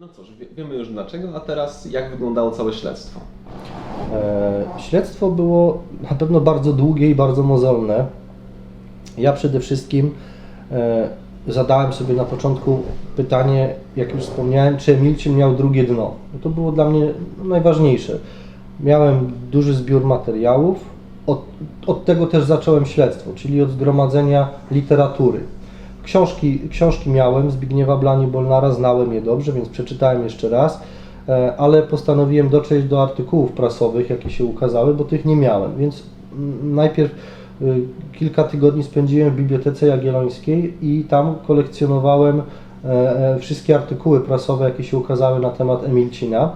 No cóż, wie- wiemy już dlaczego, a teraz jak wyglądało całe śledztwo? E, Śledztwo było na pewno bardzo długie i bardzo mozolne. Ja przede wszystkim e, zadałem sobie na początku pytanie, jak już wspomniałem, czy Emilcin miał drugie dno. No to było dla mnie najważniejsze. Miałem duży zbiór materiałów, od, od tego też zacząłem śledztwo, czyli od zgromadzenia literatury. Książki, książki miałem Zbigniewa Blani-Bolnara, znałem je dobrze, więc przeczytałem jeszcze raz, e, ale postanowiłem dotrzeć do artykułów prasowych, jakie się ukazały, bo tych nie miałem, więc mm, najpierw y, kilka tygodni spędziłem w Bibliotece Jagiellońskiej i tam kolekcjonowałem e, e, wszystkie artykuły prasowe, jakie się ukazały na temat Emilcina.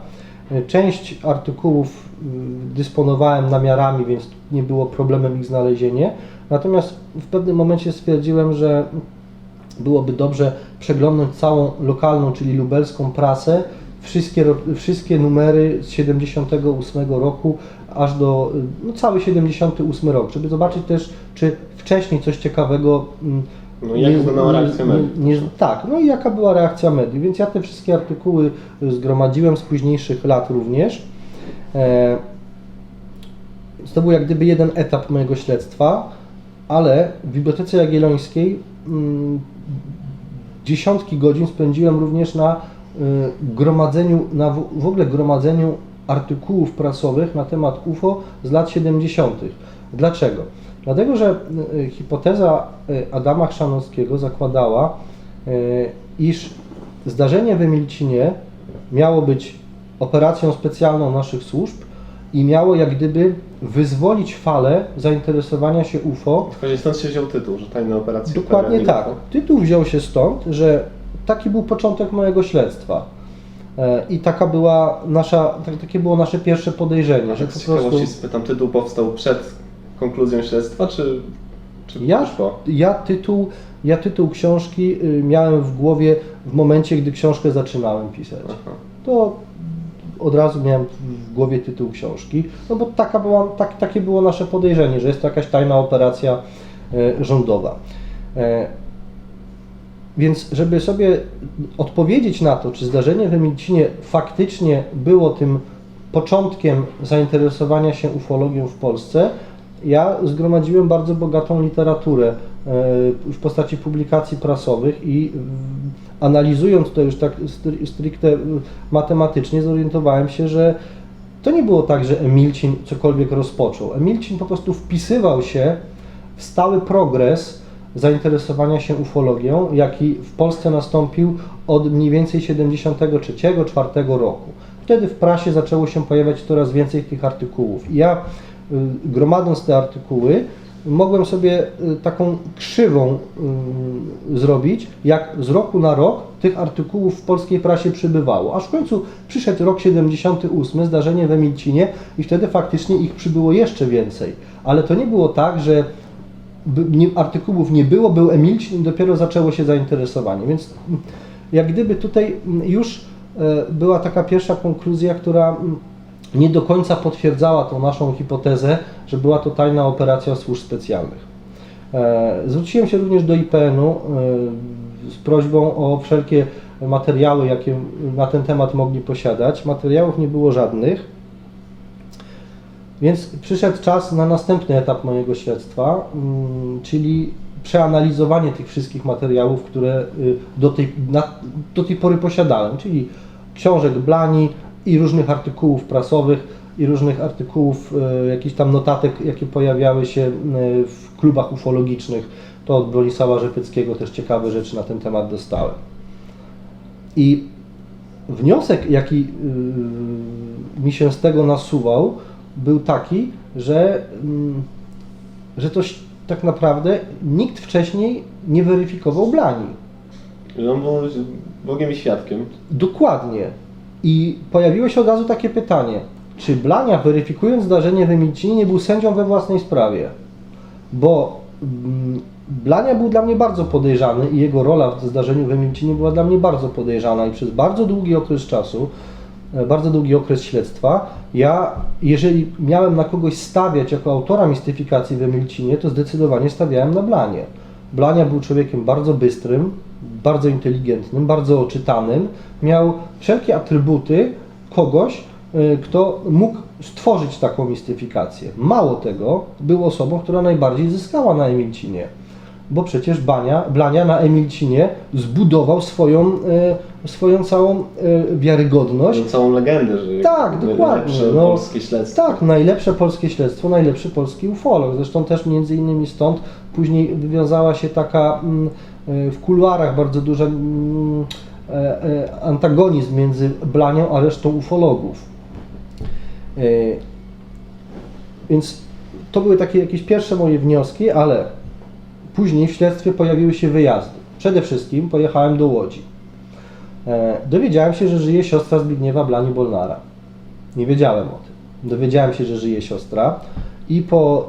E, Część artykułów y, dysponowałem namiarami, więc nie było problemem ich znalezienie. Natomiast w pewnym momencie stwierdziłem, że byłoby dobrze przeglądnąć całą lokalną, czyli lubelską prasę, wszystkie, wszystkie numery z 78 roku aż do no, cały 78 rok, żeby zobaczyć też, czy wcześniej coś ciekawego. mm, No i jak wyglądała reakcja mediów? nie, tak, no i jaka była reakcja mediów. Więc ja te wszystkie artykuły y, zgromadziłem z późniejszych lat również. E, to był jak gdyby jeden etap mojego śledztwa, ale w Bibliotece Jagiellońskiej mm, dziesiątki godzin spędziłem również na y, gromadzeniu, na w, ogóle gromadzeniu artykułów prasowych na temat UFO z lat 70. Dlaczego? Dlatego, że y, hipoteza y, Adama Chrzanowskiego zakładała, iż zdarzenie w Emilcinie miało być operacją specjalną naszych służb i miało jak gdyby wyzwolić falę zainteresowania się UFO Właśnie stąd się wziął tytuł, że tajne operacje Dokładnie tak. Info. Tytuł wziął się stąd, że taki był początek mojego śledztwa. E, I taka była nasza, tak, takie było nasze pierwsze podejrzenie, A że po prostu spytam, tytuł powstał przed konkluzją śledztwa, czy, czy ja, po? ja, tytuł, ja tytuł książki y, miałem w głowie w momencie, gdy książkę zaczynałem pisać. Aha. To od razu miałem w głowie tytuł książki, no bo taka była, tak, takie było nasze podejrzenie, że jest to jakaś tajna operacja e, rządowa. E, Więc, żeby sobie odpowiedzieć na to, czy zdarzenie w Emilcinie faktycznie było tym początkiem zainteresowania się ufologią w Polsce, ja zgromadziłem bardzo bogatą literaturę w postaci publikacji prasowych i analizując to już tak stricte matematycznie, zorientowałem się, że to nie było tak, że Emilcin cokolwiek rozpoczął. Emilcin po prostu wpisywał się w stały progres zainteresowania się ufologią, jaki w Polsce nastąpił od mniej więcej 73-4 roku. Wtedy w prasie zaczęło się pojawiać coraz więcej tych artykułów. I ja y, gromadząc te artykuły, mogłem sobie y, taką krzywą y, zrobić, jak z roku na rok tych artykułów w polskiej prasie przybywało. Aż w końcu przyszedł rok 78, zdarzenie w Emilcinie i wtedy faktycznie ich przybyło jeszcze więcej. Ale to nie było tak, że artykułów nie było, był Emilcin i dopiero zaczęło się zainteresowanie. Więc mm, jak gdyby tutaj mm, już e, była taka pierwsza konkluzja, która mm, nie do końca potwierdzała tą naszą hipotezę, że była to tajna operacja służb specjalnych. E, Zwróciłem się również do IPN-u e, z prośbą o wszelkie materiały, jakie na ten temat mogli posiadać. Materiałów nie było żadnych. Więc przyszedł czas na następny etap mojego śledztwa, mm, czyli przeanalizowanie tych wszystkich materiałów, które y, do tej, do tej pory posiadałem, czyli książek Blani i różnych artykułów prasowych i różnych artykułów, y, jakichś tam notatek, jakie pojawiały się y, w klubach ufologicznych. To od Bronisława Rzepyckiego też ciekawe rzeczy na ten temat dostałem. I wniosek, jaki yy, mi się z tego nasuwał, był taki, że, mm, że to tak naprawdę nikt wcześniej nie weryfikował Blani. On był Bogiem i świadkiem. Dokładnie. I pojawiło się od razu takie pytanie, czy Blania weryfikując zdarzenie w Emilcinie nie był sędzią we własnej sprawie? Bo mm, Blania był dla mnie bardzo podejrzany i jego rola w zdarzeniu w Emilcinie była dla mnie bardzo podejrzana i przez bardzo długi okres czasu, e, bardzo długi okres śledztwa, ja jeżeli miałem na kogoś stawiać jako autora mistyfikacji w Emilcinie, to zdecydowanie stawiałem na Blanie. Blania był człowiekiem bardzo bystrym, bardzo inteligentnym, bardzo oczytanym, miał wszelkie atrybuty kogoś, y, kto mógł stworzyć taką mistyfikację. Mało tego, był osobą, która najbardziej zyskała na Emilcinie, bo przecież Bania, Blania na Emilcinie zbudował swoją, y, swoją całą y, wiarygodność. Tą całą legendę, że Tak, dokładnie, no. polskie śledztwo. Tak, najlepsze polskie śledztwo, najlepszy polski ufolog. Zresztą też między innymi stąd później wywiązała się taka mm, y, w kuluarach bardzo duża mm, e, e, antagonizm między Blanią a resztą ufologów. Więc to były takie jakieś pierwsze moje wnioski, ale później w śledztwie pojawiły się wyjazdy. Przede wszystkim pojechałem do Łodzi. E, Dowiedziałem się, że żyje siostra Zbigniewa Blani Bolnara. Nie wiedziałem o tym. Dowiedziałem się, że żyje siostra i po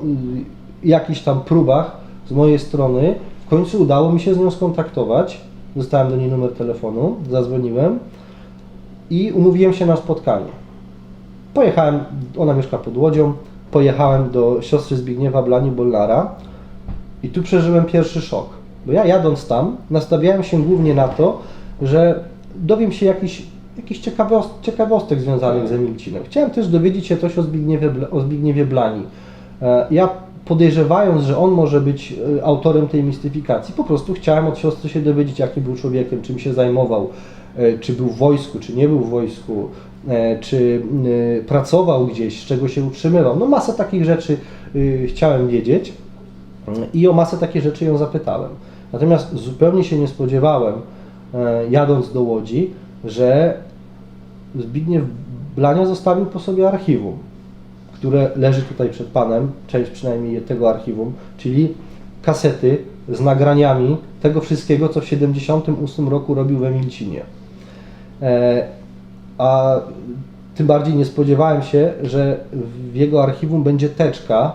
y, jakichś tam próbach z mojej strony w końcu udało mi się z nią skontaktować. Dostałem do niej numer telefonu, zadzwoniłem i umówiłem się na spotkanie. Pojechałem, ona mieszka pod Łodzią, pojechałem do siostry Zbigniewa Blani Bolnara i tu przeżyłem pierwszy szok. Bo ja jadąc tam, nastawiałem się głównie na to, że dowiem się jakichś ciekawost, ciekawostek związanych z Emilcinem. Chciałem też dowiedzieć się coś o Zbigniewie, o Zbigniewie Blani. E, Ja podejrzewając, że on może być e, autorem tej mistyfikacji, po prostu chciałem od siostry się dowiedzieć, jaki był człowiekiem, czym się zajmował, e, czy był w wojsku, czy nie był w wojsku, czy pracował gdzieś, z czego się utrzymywał. No masę takich rzeczy e, chciałem wiedzieć i o masę takich rzeczy ją zapytałem. Natomiast zupełnie się nie spodziewałem, e, jadąc do Łodzi, że Zbigniew Blania zostawił po sobie archiwum, które leży tutaj przed Panem, część przynajmniej tego archiwum, czyli kasety z nagraniami tego wszystkiego, co w 1978 roku robił w Emilcinie. E, a tym bardziej nie spodziewałem się, że w jego archiwum będzie teczka,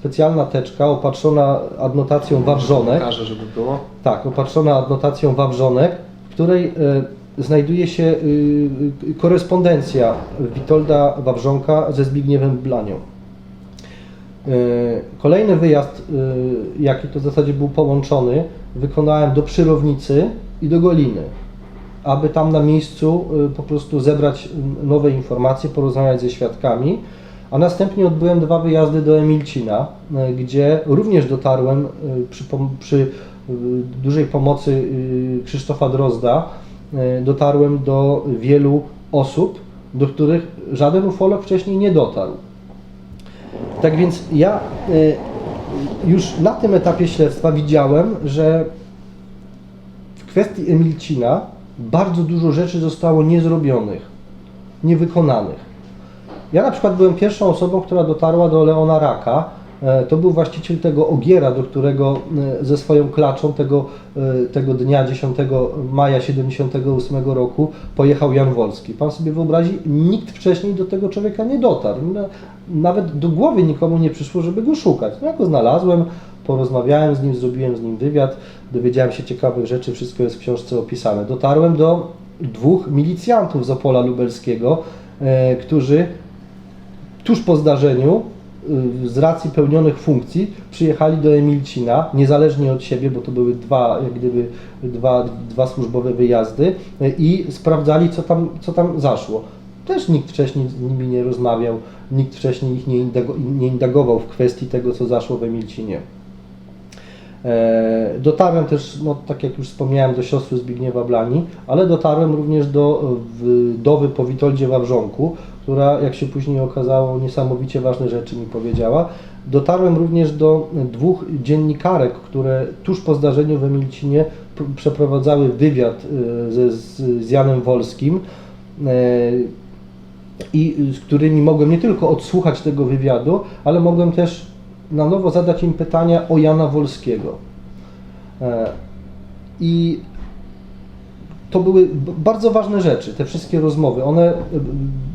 specjalna teczka opatrzona adnotacją Wawrzonek. Pokażę, żeby było. Tak, opatrzona adnotacją Wawrzonek, w której e, znajduje się y, y, korespondencja Witolda Wawrzonka ze Zbigniewem Blanią. E, Kolejny wyjazd, y, jaki to w zasadzie był połączony, wykonałem do Przyrownicy i do Goliny, aby tam na miejscu y, po prostu zebrać nowe informacje, porozmawiać ze świadkami, a następnie odbyłem dwa wyjazdy do Emilcina, y, gdzie również dotarłem y, przy, przy y, dużej pomocy Krzysztofa Drozda, dotarłem do wielu osób, do których żaden ufolog wcześniej nie dotarł. Tak więc ja już na tym etapie śledztwa widziałem, że w kwestii Emilcina bardzo dużo rzeczy zostało niezrobionych, niewykonanych. Ja na przykład byłem pierwszą osobą, która dotarła do Leona Raka. E, To był właściciel tego ogiera, do którego e, ze swoją klaczą tego, e, tego dnia 10 maja 78 roku pojechał Jan Wolski. Pan sobie wyobrazi, nikt wcześniej do tego człowieka nie dotarł. Nawet do głowy nikomu nie przyszło, żeby go szukać. No, ja go znalazłem, porozmawiałem z nim, zrobiłem z nim wywiad, dowiedziałem się ciekawych rzeczy, wszystko jest w książce opisane. Dotarłem do dwóch milicjantów z Opola Lubelskiego, którzy tuż po zdarzeniu, y, z racji pełnionych funkcji, przyjechali do Emilcina, niezależnie od siebie, bo to były dwa, jak gdyby, dwa, dwa służbowe wyjazdy y, i sprawdzali, co tam, co tam zaszło. Też nikt wcześniej z nimi nie rozmawiał, nikt wcześniej ich nie, indago- nie indagował w kwestii tego, co zaszło w Emilcinie. E, Dotarłem też, no, tak jak już wspomniałem, do siostry Zbigniewa Blani, ale dotarłem również do wdowy po Witoldzie Wawrzonku, która, jak się później okazało, niesamowicie ważne rzeczy mi powiedziała. Dotarłem również do dwóch dziennikarek, które tuż po zdarzeniu w Emilcinie przeprowadzały wywiad ze, z, z Janem Wolskim e, i z którymi mogłem nie tylko odsłuchać tego wywiadu, ale mogłem też na nowo zadać im pytania o Jana Wolskiego. E, I to były bardzo ważne rzeczy, te wszystkie rozmowy. One e,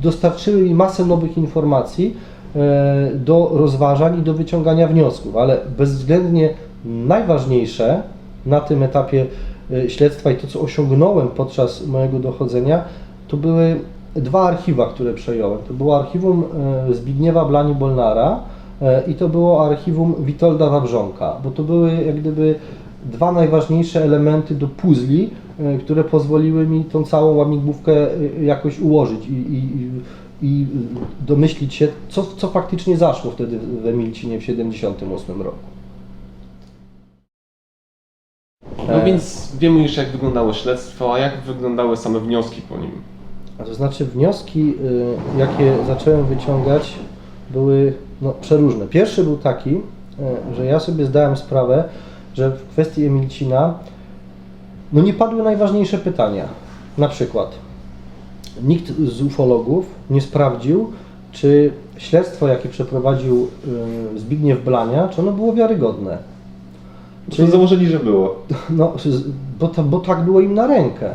dostarczyły mi masę nowych informacji e, do rozważań i do wyciągania wniosków, ale bezwzględnie najważniejsze na tym etapie e, śledztwa i to, co osiągnąłem podczas mojego dochodzenia, to były dwa archiwa, które przejąłem. To było archiwum Zbigniewa Blani Bolnara e, i to było archiwum Witolda Wawrzonka, bo to były jak gdyby dwa najważniejsze elementy do puzli, które pozwoliły mi tą całą łamigłówkę e, jakoś ułożyć i, i, i- domyślić się, co, co faktycznie zaszło wtedy w Emilcinie w 1978 roku. No E, więc wiemy już jak wyglądało śledztwo, a jak wyglądały same wnioski po nim. A to znaczy wnioski, jakie zacząłem wyciągać, były no, przeróżne. Pierwszy był taki, że ja sobie zdałem sprawę, że w kwestii Emilcina no nie padły najważniejsze pytania. Na przykład nikt z ufologów nie sprawdził, czy śledztwo, jakie przeprowadził y, Zbigniew Blania, czy ono było wiarygodne. Czy założyli, że było? No, bo, bo tak było im na rękę.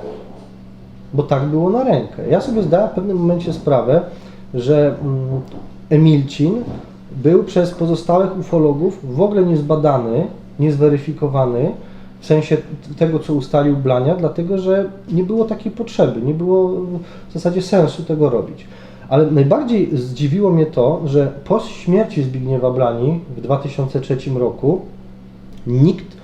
Bo tak było na rękę. Ja sobie zdałem w pewnym momencie sprawę, że mm, Emilcin był przez pozostałych ufologów w ogóle niezbadany, niezweryfikowany w sensie tego, co ustalił Blania, dlatego że nie było takiej potrzeby, nie było w zasadzie sensu tego robić. Ale najbardziej zdziwiło mnie to, że po śmierci Zbigniewa Blani w 2003 roku nikt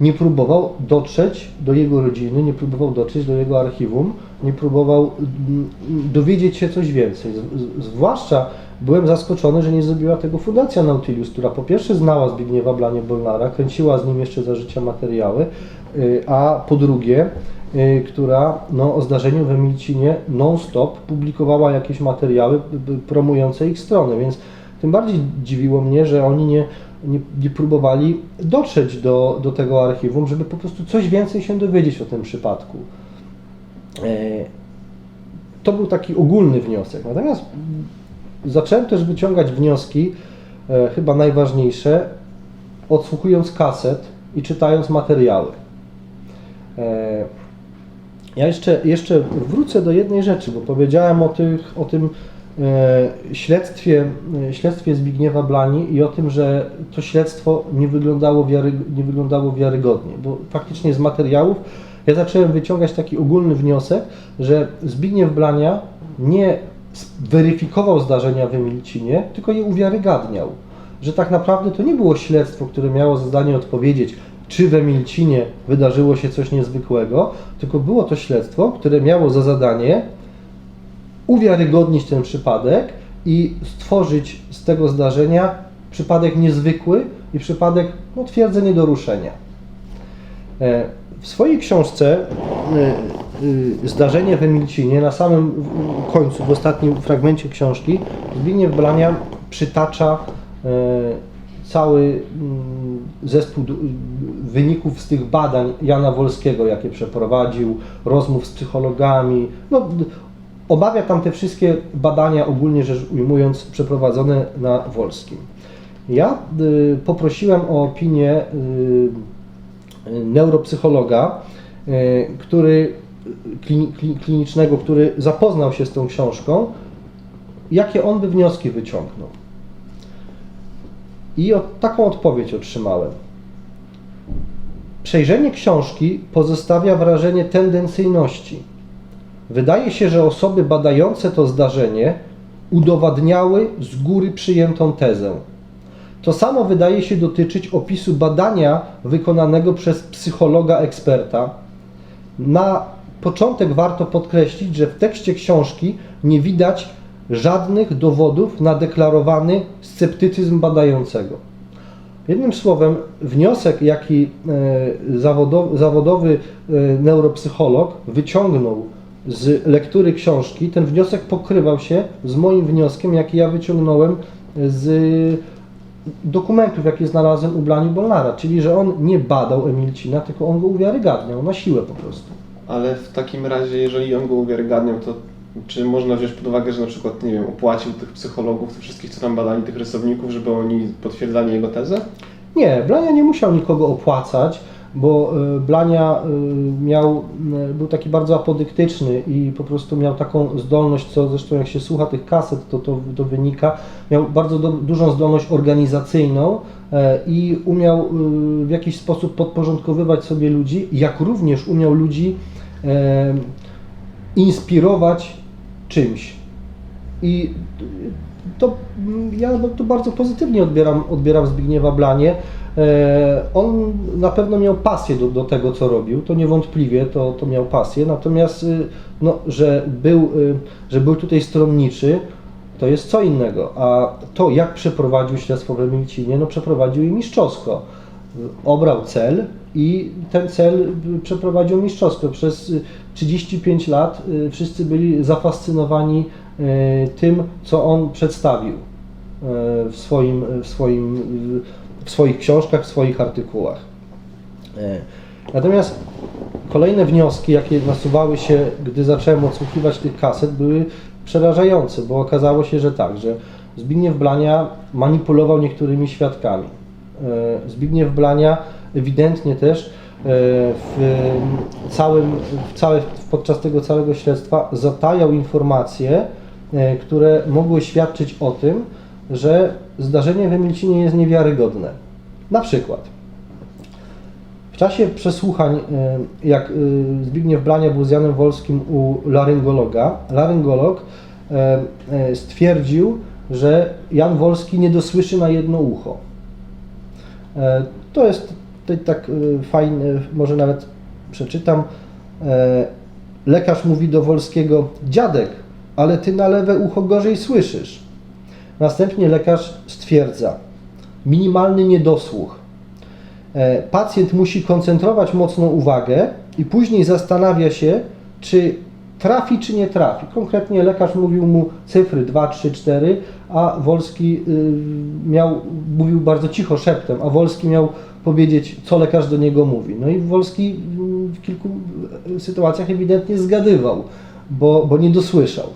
nie próbował dotrzeć do jego rodziny, nie próbował dotrzeć do jego archiwum, nie próbował mm, dowiedzieć się coś więcej. Zwłaszcza byłem zaskoczony, że nie zrobiła tego Fundacja Nautilus, która po pierwsze znała Zbigniewa Blanie Bolnara, kręciła z nim jeszcze za życia materiały, y, a po drugie, y, która no, o zdarzeniu w Emilcinie non-stop publikowała jakieś materiały promujące ich stronę, więc tym bardziej dziwiło mnie, że oni nie, nie, nie próbowali dotrzeć do, do tego archiwum, żeby po prostu coś więcej się dowiedzieć o tym przypadku. E, To był taki ogólny wniosek. Natomiast zacząłem też wyciągać wnioski, e, chyba najważniejsze, odsłuchując kaset i czytając materiały. E, Ja jeszcze, jeszcze wrócę do jednej rzeczy, bo powiedziałem o, tych, o tym e, śledztwie, e, śledztwie Zbigniewa Blani i o tym, że to śledztwo nie wyglądało, wiary, nie wyglądało wiarygodnie, bo faktycznie z materiałów ja zacząłem wyciągać taki ogólny wniosek, że Zbigniew Blania nie weryfikował zdarzenia w Emilcinie, tylko je uwiarygadniał. Że tak naprawdę to nie było śledztwo, które miało za zadanie odpowiedzieć, czy w Emilcinie wydarzyło się coś niezwykłego, tylko było to śledztwo, które miało za zadanie uwiarygodnić ten przypadek i stworzyć z tego zdarzenia przypadek niezwykły i przypadek no, twierdzy niedoruszenia. E, W swojej książce e, Zdarzenie w Emilcinie, na samym końcu, w ostatnim fragmencie książki, Zbigniew Blania przytacza e, cały mm, zespół wyników z tych badań Jana Wolskiego, jakie przeprowadził, rozmów z psychologami. No, obawia tam te wszystkie badania, ogólnie rzecz ujmując, przeprowadzone na Wolskim. Ja y, poprosiłem o opinię y, neuropsychologa, y, który, klinicznego, który zapoznał się z tą książką, jakie on by wnioski wyciągnął. I od, taką odpowiedź otrzymałem. Przejrzenie książki pozostawia wrażenie tendencyjności. Wydaje się, że osoby badające to zdarzenie udowadniały z góry przyjętą tezę. To samo wydaje się dotyczyć opisu badania wykonanego przez psychologa eksperta. Na początek warto podkreślić, że w tekście książki nie widać żadnych dowodów na deklarowany sceptycyzm badającego. Jednym słowem, wniosek, jaki e, zawodowy, zawodowy e, neuropsycholog wyciągnął z lektury książki, ten wniosek pokrywał się z moim wnioskiem, jaki ja wyciągnąłem z dokumentów, jakie znalazłem u Blani Bolnara, czyli że on nie badał Emilcina, tylko on go uwiarygadniał na siłę po prostu. Ale w takim razie, jeżeli on go uwiarygadniał, to czy można wziąć pod uwagę, że na przykład, nie wiem, opłacił tych psychologów, tych wszystkich, co tam badali, tych rysowników, żeby oni potwierdzali jego tezę? Nie, Blania nie musiał nikogo opłacać, bo y, Blania y, miał, y, był taki bardzo apodyktyczny i po prostu miał taką zdolność, co zresztą jak się słucha tych kaset, to to, to wynika, miał bardzo do, dużą zdolność organizacyjną e, i umiał w jakiś sposób podporządkowywać sobie ludzi, jak również umiał ludzi inspirować czymś. I to ja no, to bardzo pozytywnie odbieram, odbieram Zbigniewa Blanie. E, On na pewno miał pasję do, do tego, co robił, to niewątpliwie to, to miał pasję, natomiast y, no, że, był, y, że był tutaj stronniczy, to jest co innego. A to, jak przeprowadził śledztwo w Emilcinie, no przeprowadził je mistrzowsko. Obrał cel i ten cel y, przeprowadził mistrzowsko. Przez y, 35 lat y, wszyscy byli zafascynowani y, tym, co on przedstawił y, w, swoim, w, swoim, y, w swoich książkach, w swoich artykułach. Natomiast kolejne wnioski, jakie nasuwały się, gdy zacząłem odsłuchiwać tych kaset, były przerażające, bo okazało się, że tak, że Zbigniew Blania manipulował niektórymi świadkami. Zbigniew Blania ewidentnie też e, w całym, w całe, podczas tego całego śledztwa zatajał informacje, e, które mogły świadczyć o tym, że zdarzenie w Emilcinie jest niewiarygodne. Na przykład w czasie przesłuchań, e, jak Zbigniew Blania był z Janem Wolskim u laryngologa, laryngolog stwierdził, że Jan Wolski nie dosłyszy na jedno ucho. To jest tutaj tak e, fajne, może nawet przeczytam. E, Lekarz mówi do Wolskiego, dziadek, ale ty na lewe ucho gorzej słyszysz. Następnie lekarz stwierdza, minimalny niedosłuch. E, Pacjent musi koncentrować mocną uwagę i później zastanawia się, czy trafi, czy nie trafi. Konkretnie lekarz mówił mu cyfry 2, 3, 4, a Wolski y, miał, mówił bardzo cicho, szeptem, a Wolski miał powiedzieć, co lekarz do niego mówi. No i Wolski y, w kilku y, sytuacjach ewidentnie zgadywał, bo, bo nie dosłyszał.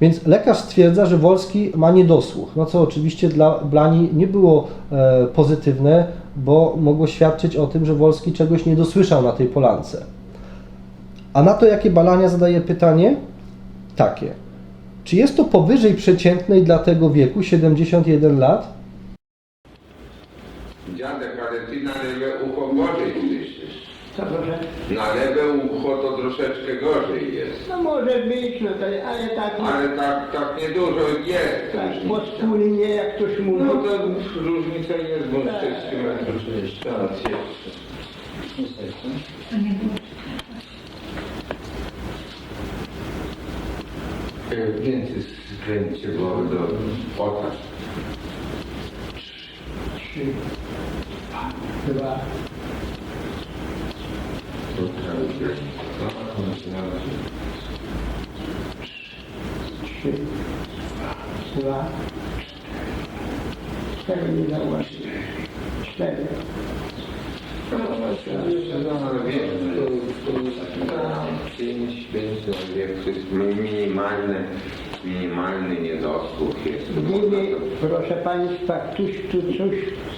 Więc lekarz stwierdza, że Wolski ma niedosłuch, no co oczywiście dla Blani nie było e, pozytywne, bo mogło świadczyć o tym, że Wolski czegoś nie dosłyszał na tej polance. A na to, jakie Balania zadaje pytanie? Takie. Czy jest to powyżej przeciętnej dla tego wieku, 71 lat? Dziadek, ale ty na lewe ucho gorzej słyszysz. Co proszę? Na lewe ucho to troszeczkę gorzej jest. No może być, no to, ale tak, Ale tak, tak niedużo jest tak różnica. podskórnie jak ktoś mówi. No to różnica jest, bo Tak. 6 metrów. Teraz jeszcze. E, Więcej skręćcie go do oka. Trzy, dwa, To prawie. No, to zaczyna się. trzy, dwa, cztery nie zauważyłem. Cztery. No, ale wiem, tam 5 jak to jest minimalny, minimalny niedosłuch jest. Gdyby, proszę Państwa, ktoś tu coś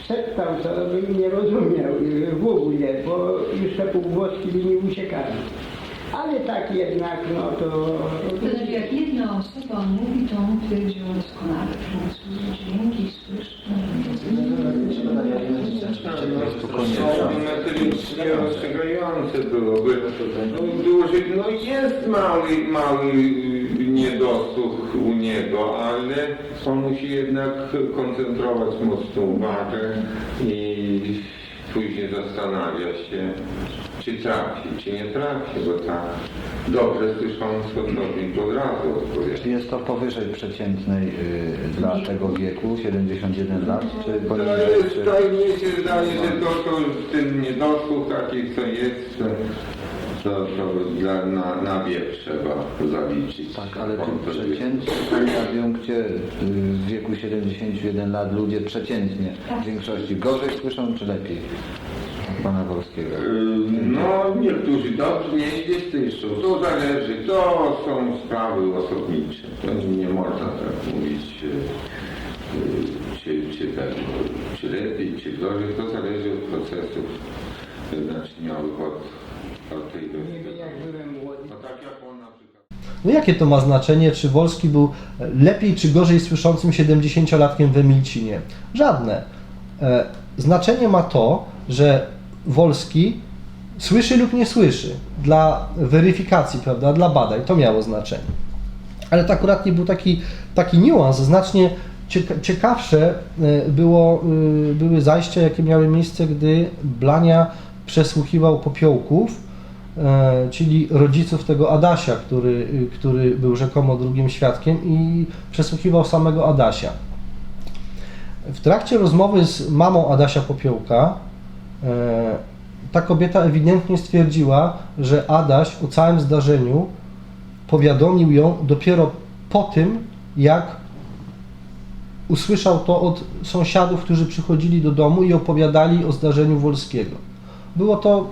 szeptał, to bym nie rozumiał y, w ogóle, bo już te półgłoski by mi uciekali. Ale tak jednak, no to... To znaczy, jak jedna osoba mówi, to on twierdzi o doskonale, że on słyszy dźwięki, słyszy. Metylicznie rozstrzygające byłoby. No, duży, no jest mały, mały niedosłuch u niego, ale on musi jednak koncentrować mocną uwagę i później zastanawia się, czy trafi, czy nie trafi, bo tak dobrze słyszący odpowiedź od razu odpowie. Jest to powyżej przeciętnej y, dla tego wieku, 71 lat, czy To poniżej? jest, Czy... to mnie się zdaje, że to, to ten niedosłuch taki, co jest, to, to dla, na, na wiek trzeba zaliczyć. Tak, ale czy przeciętnie, Pani adiunkcie, y, w wieku 71 lat ludzie przeciętnie w większości gorzej słyszą, czy lepiej? Pana Wolskiego. Yy, No, niektórzy dobrze, nie słyszą. To zależy, to są sprawy osobnicze. To nie można tak mówić, yy, yy, czy, czy, tak, czy lepiej, czy gorzej. To zależy od procesów naczyniowych, od, od tej Nie wiem, jak byłem młody. No tak jak on na przykład. No jakie to ma znaczenie, czy Wolski był lepiej czy gorzej słyszącym 70-latkiem w Emilcinie? Żadne. E, Znaczenie ma to, że Wolski słyszy lub nie słyszy dla weryfikacji, prawda, dla badań. To miało znaczenie. Ale to akurat nie był taki, taki niuans. Znacznie cieka- ciekawsze e, było, e, były zajścia, jakie miały miejsce, gdy Blania przesłuchiwał popiołków, e, czyli rodziców tego Adasia, który, który był rzekomo drugim świadkiem i przesłuchiwał samego Adasia. W trakcie rozmowy z mamą Adasia Popiołka ta kobieta ewidentnie stwierdziła, że Adaś o całym zdarzeniu powiadomił ją dopiero po tym, jak usłyszał to od sąsiadów, którzy przychodzili do domu i opowiadali o zdarzeniu Wolskiego. Było to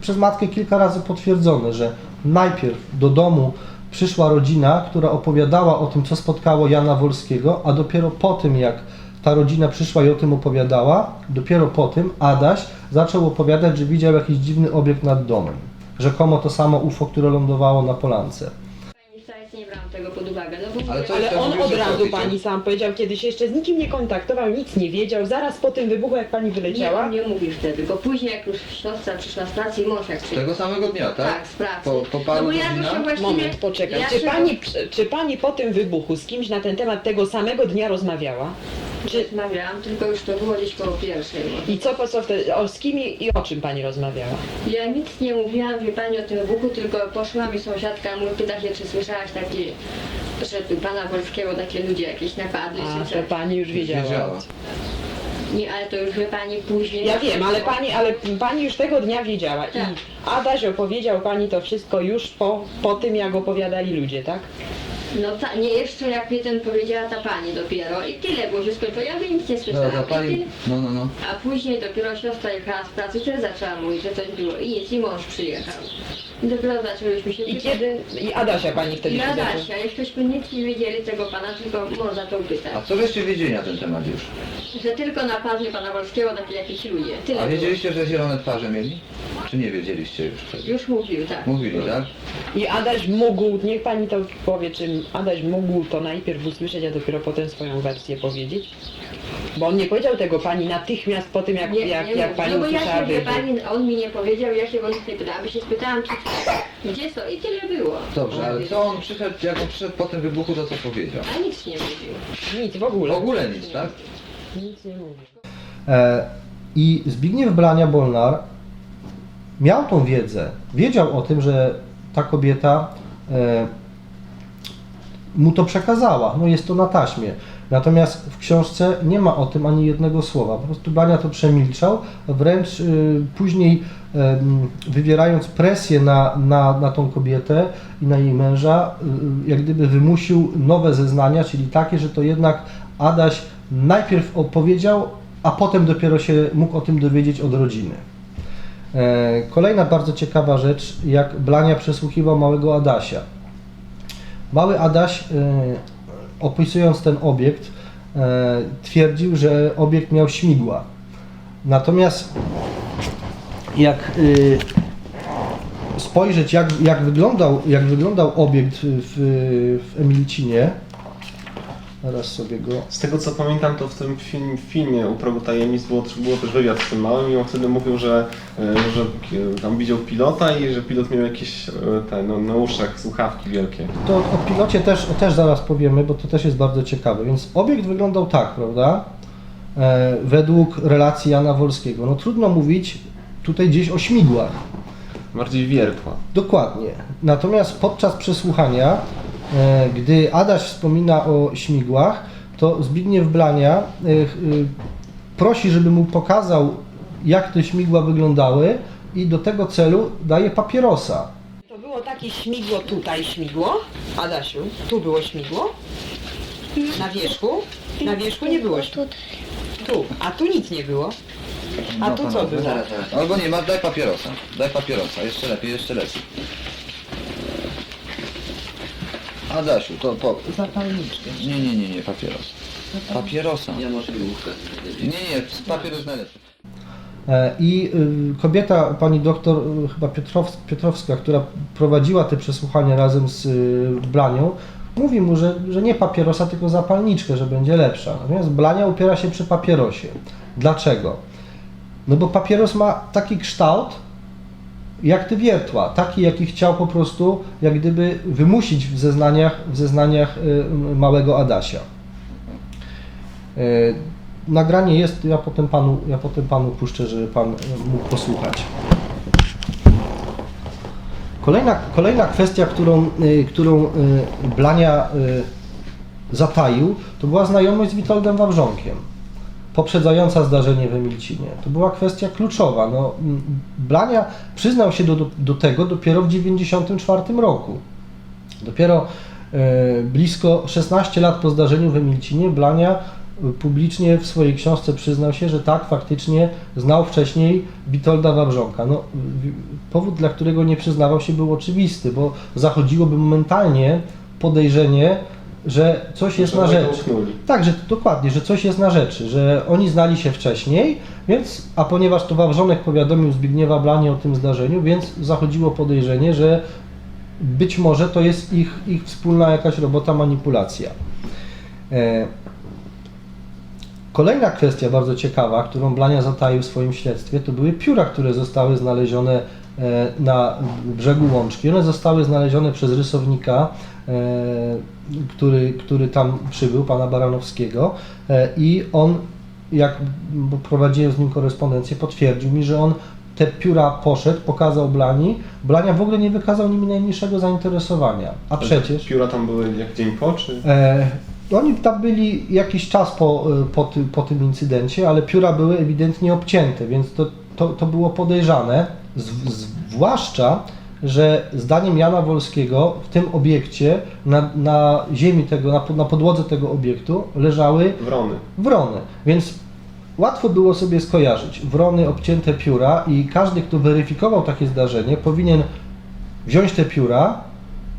przez matkę kilka razy potwierdzone, że najpierw do domu przyszła rodzina, która opowiadała o tym, co spotkało Jana Wolskiego, a dopiero po tym, jak ta rodzina przyszła i o tym opowiadała, dopiero po tym Adaś zaczął opowiadać, że widział jakiś dziwny obiekt nad domem. Rzekomo to samo UFO, które lądowało na polance. Pani wcale nie brałam tego pod Ale co Ale on mówił, od że razu robicie? pani sam powiedział, kiedy się jeszcze z nikim nie kontaktował, nic nie wiedział. Zaraz po tym wybuchu, jak pani nie, wyleciała. on nie mówił wtedy, bo później jak już siostra przyszła z pracy i mąż jak. Tego samego dnia, tak? Tak, z pracy. Po, po paru no bo ja go godzinach? się właściwie... Moment, poczekaj. ja Czy się pani, czy pani po tym wybuchu z kimś na ten temat tego samego dnia rozmawiała? Czy, Rozmawiałam, tylko już to było gdzieś koło pierwszej. może. I co, po co wtedy, o, z kim i o czym pani rozmawiała? Ja nic nie mówiłam, wie pani, o tym wybuchu, tylko poszła mi sąsiadka, mówi, pyta się, czy słyszałaś takie, że tu pana Wolskiego takie ludzie jakieś napadli, A, czy to coś. pani już wiedziała. Wiedziała. Nie, ale to już wie pani później. Ja wiem, ale pani, ale pani już tego dnia wiedziała i Tak. Adaś opowiedział pani to wszystko już po, po tym, jak opowiadali ludzie, tak? No ta, nie jeszcze jak mi ten powiedziała ta pani dopiero i tyle, bo się skończyło, ja by nic nie No, słyszałam. I pani... tyle. No, no, no. A później dopiero siostra jechała z pracy, też zaczęła mówić, że coś było i nic, i mąż przyjechał. Dopiero się I kiedy, i Adasia pani wtedy I się zaczęła. Adasia, jeszcześmy nic nie wiedzieli tego pana, tylko mąż zaczął pytać. A co żeście wiedzieli na ten temat już? Że tylko napadli pana Wolskiego takie jakieś ludzie. Tyle A było. wiedzieliście, że zielone twarze mieli? Czy nie wiedzieliście już wtedy? Już mówił, tak. Mówili, tak? I Adaś mógł, niech pani to powie, czy Adaś mógł to najpierw usłyszeć, a dopiero potem swoją wersję powiedzieć? Bo on nie powiedział tego pani natychmiast po tym, jak, Nie, jak, nie jak mówił. pani no bo ja usłyszała się, wie pani, on mi nie powiedział, ja się go nic nie pytałam, by się spytałam, czy, gdzie są i tyle było. Dobrze, ale co on przyszedł, jak on przyszedł po tym wybuchu, to co powiedział? A nic nie mówił. Nic w ogóle. W ogóle nic, tak? Nic nie mówił. E, I Zbigniew Blania-Bolnar miał tą wiedzę, wiedział o tym, że ta kobieta e, mu to przekazała, no jest to na taśmie. Natomiast w książce nie ma o tym ani jednego słowa. Po prostu Blania to przemilczał, wręcz y, później em, wywierając presję na, na, na tą kobietę i na jej męża, y, jak gdyby wymusił nowe zeznania, czyli takie, że to jednak Adaś najpierw opowiedział, a potem dopiero się mógł o tym dowiedzieć od rodziny. E, Kolejna bardzo ciekawa rzecz, jak Blania przesłuchiwał małego Adasia. Mały Adaś, e, opisując ten obiekt, e, twierdził, że obiekt miał śmigła. Natomiast jak y, spojrzeć, jak, jak, wyglądał, jak wyglądał obiekt w, w Emilcinie, zaraz sobie go Z tego co pamiętam, to w tym film, filmie U progu tajemnic było, było też wywiad z tym małym i on wtedy mówił, że, e, że e, tam widział pilota i że pilot miał jakieś e, te, no, na uszach słuchawki wielkie. To o pilocie też, też zaraz powiemy, bo to też jest bardzo ciekawe. Więc obiekt wyglądał tak, prawda? E, według relacji Jana Wolskiego. No trudno mówić tutaj gdzieś o śmigłach. Bardziej wiertła. Dokładnie. Natomiast podczas przesłuchania, gdy Adaś wspomina o śmigłach, to Zbigniew Blania e, y, prosi, żeby mu pokazał, jak te śmigła wyglądały i do tego celu daje papierosa. To było takie śmigło tutaj, śmigło. Adasiu, tu było śmigło. Na wierzchu. Na wierzchu nie było śmigło. Tu, a tu nic nie było. A tu co było? Albo nie ma, daj papierosa. Daj papierosa, jeszcze lepiej, jeszcze lepiej. Adasiu, to po... Zapalniczkę. Nie, nie, nie, nie, papieros. Papierosa. Ja może Nie, nie, papieros najlepszy. E, I y, kobieta, pani doktor y, chyba Piotrows- Piotrowska, która prowadziła te przesłuchania razem z y, Blanią, mówi mu, że, że nie papierosa, tylko zapalniczkę, że będzie lepsza. Natomiast Blania upiera się przy papierosie. Dlaczego? No bo papieros ma taki kształt, jak te wiertła, taki jaki chciał po prostu, jak gdyby wymusić w zeznaniach, w zeznaniach y, małego Adasia. E, Nagranie jest, ja potem panu, ja potem panu puszczę, żeby pan e, mógł posłuchać. Kolejna, kolejna kwestia, którą, y, którą y, Blania y, zataił, to była znajomość z Witoldem Wawrzonkiem, poprzedzająca zdarzenie w Emilcinie. To była kwestia kluczowa. No, Blania przyznał się do, do, tego dopiero w 1994 roku. Dopiero e, blisko 16 lat po zdarzeniu w Emilcinie Blania e, publicznie w swojej książce przyznał się, że tak, faktycznie znał wcześniej Witolda Wawrzonka. No, powód, dla którego nie przyznawał się, był oczywisty, bo zachodziłoby momentalnie podejrzenie, że coś jest na rzeczy. Tak, że dokładnie, że coś jest na rzeczy, że oni znali się wcześniej, więc, a ponieważ to Wawrzonek powiadomił Zbigniewa Blanie o tym zdarzeniu, więc zachodziło podejrzenie, że być może to jest ich, ich wspólna jakaś robota, manipulacja. E, Kolejna kwestia bardzo ciekawa, którą Blania zataił w swoim śledztwie, to były pióra, które zostały znalezione e, na brzegu Łączki. One zostały znalezione przez rysownika, który, który tam przybył, pana Baranowskiego e, i on, jak prowadziłem z nim korespondencję, potwierdził mi, że on te pióra poszedł, pokazał Blani. Blania w ogóle nie wykazał nimi najmniejszego zainteresowania. A przecież... Pióra tam były jak dzień po, czy... E, oni tam byli jakiś czas po, e, po, ty, po tym incydencie, ale pióra były ewidentnie obcięte, więc to, to, to było podejrzane, z, zwłaszcza, że zdaniem Jana Wolskiego w tym obiekcie, na, na ziemi tego, na, na podłodze tego obiektu leżały Wrony. wrony, więc łatwo było sobie skojarzyć wrony, obcięte pióra i każdy, kto weryfikował takie zdarzenie, powinien wziąć te pióra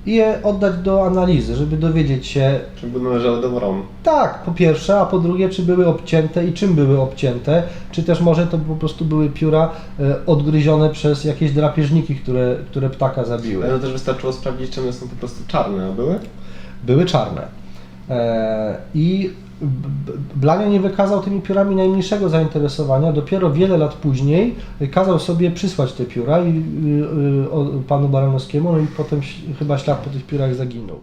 i je oddać do analizy, żeby dowiedzieć się, Czy by należały do wron. tak, po pierwsze, a po drugie, czy były obcięte i czym były obcięte, czy też może to po prostu były pióra e, odgryzione przez jakieś drapieżniki, które, które ptaka zabiły. Ale też wystarczyło sprawdzić, czy one są po prostu czarne, a były? były czarne. E, I Blania nie wykazał tymi piórami najmniejszego zainteresowania. Dopiero wiele lat później kazał sobie przysłać te pióra i, y, y, panu Baranowskiemu, no i potem chyba ślad po tych piórach zaginął.